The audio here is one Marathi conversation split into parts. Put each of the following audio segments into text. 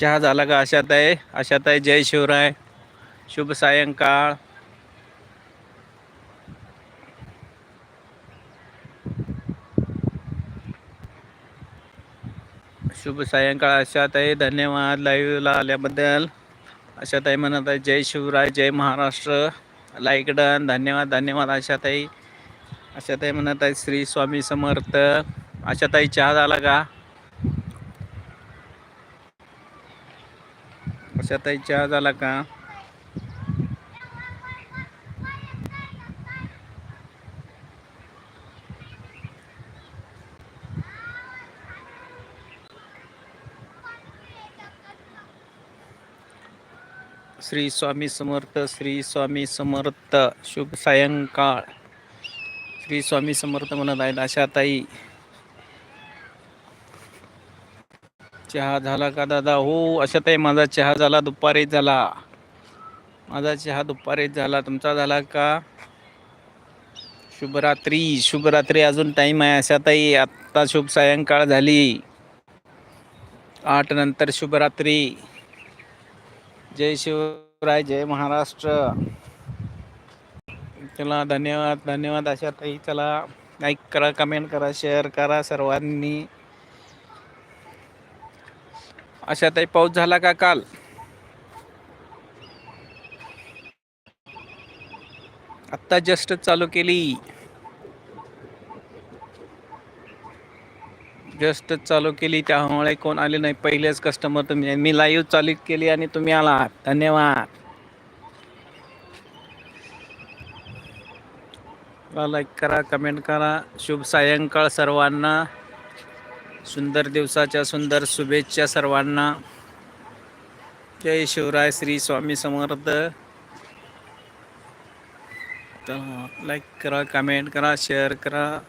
चहा झाला का आशाताई? आशाताई जय शिवराय. शुभ सायंकाळ. शुभ सायंकाळ आशाताई. धन्यवाद लाईव्हला आल्याबद्दल. आशाताई म्हणत आहे जय शिवराय जय महाराष्ट्र. लाईक डन धन्यवाद धन्यवाद आशाताई. आशाताई म्हणत आहे श्री स्वामी समर्थ. आशाताई चहा झाला का? आशाताई चहा झाला का? श्री स्वामी समर्थ श्री स्वामी समर्थ शुभ सायंकाळ. श्री स्वामी समर्थ म्हणत आहेत आशाताई. चहा झाला का दादा? हो आशाताई माझा चहा झाला दुपारीच झाला. माझा चहा दुपारीच झाला. तुमचा झाला का? शुभरात्री. शुभरात्री अजून टाईम आहे. आशाताई आत्ता शुभ सायंकाळ झाली. आठ नंतर शुभरात्री. जय शिवराय जय महाराष्ट्र. चला धन्यवाद धन्यवाद. अशा ताई चला. लाईक करा कमेंट करा शेअर करा सर्वांनी. अशा ताई पाऊस झाला का काल? आत्ता जस्ट चालू केली. जस्ट चालू केली त्यामुळे कोण आले नाही. पहिलेच कस्टमर तुम्ही मी लाईव्ह चालू केली आणि तुम्ही आलात. धन्यवाद. लाईक करा कमेंट करा. शुभ सायंकाळ सर्वांना. सुंदर दिवसाच्या सुंदर शुभेच्छा सर्वांना. जय शिवराय श्री स्वामी समर्थ. लाईक करा कमेंट करा शेअर करा.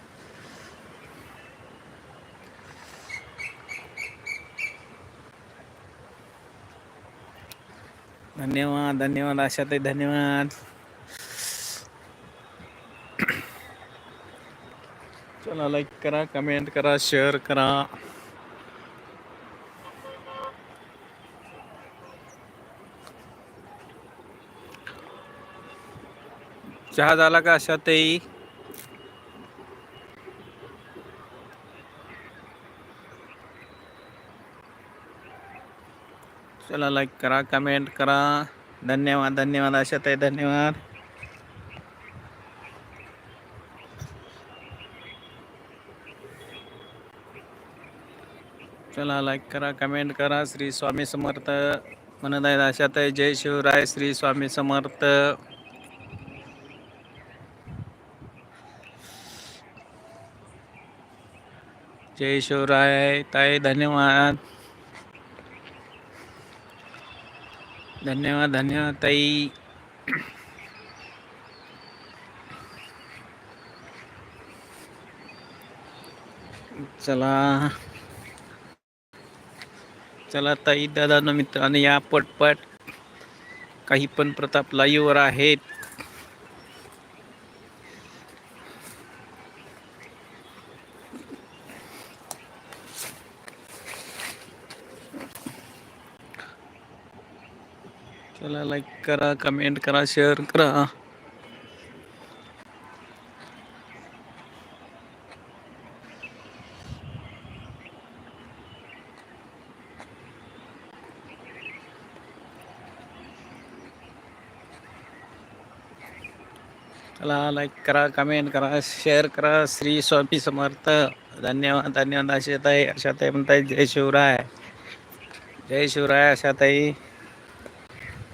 धन्यवाद धन्यवाद आशाताई धन्यवाद. चला लाईक करा कमेंट करा शेअर करा. चहा झाला का अशा आशाताई चला लाईक करा कमेंट करा. धन्यवाद धन्यवाद आशाताई धन्यवाद. चला लाईक करा कमेंट करा. श्री स्वामी समर्थ. म्हणत आहेत आशाताई जय शिवराय. श्री स्वामी समर्थ. जय शिवराय. ताई धन्यवाद. धन्यवाद धन्यवाद ताई. चला. चला ताई दादा मित्रांनो या पटपट काही पण प्रताप लाईव्हवर आहेत. चला लाईक करा कमेंट करा शेअर करा. चला लाईक करा कमेंट करा शेअर करा. श्री स्वामी समर्थ. धन्यवाद धन्यवाद. आशाताई आशाताई म्हणताय जय शिवराय. जय शिवराय आशाताई.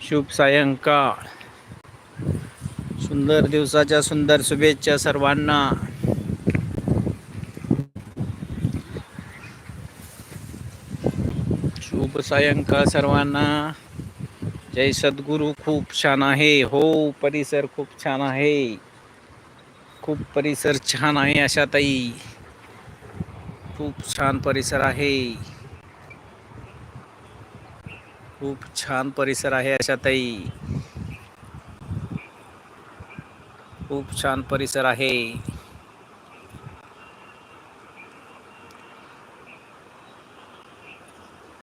शुभ सायंकाळ. सुंदर दिवसाच्या सुंदर शुभेच्छा सर्वांना. शुभ सायंकाळ सर्वांना. जय सद्गुरू, खूप छान आहे. हो, परिसर खूप छान आहे. खूप परिसर छान आहे अशा ताई. छान परिसर आहे. खूप छान परिसर आहे अशा ताई. छान परिसर आहे.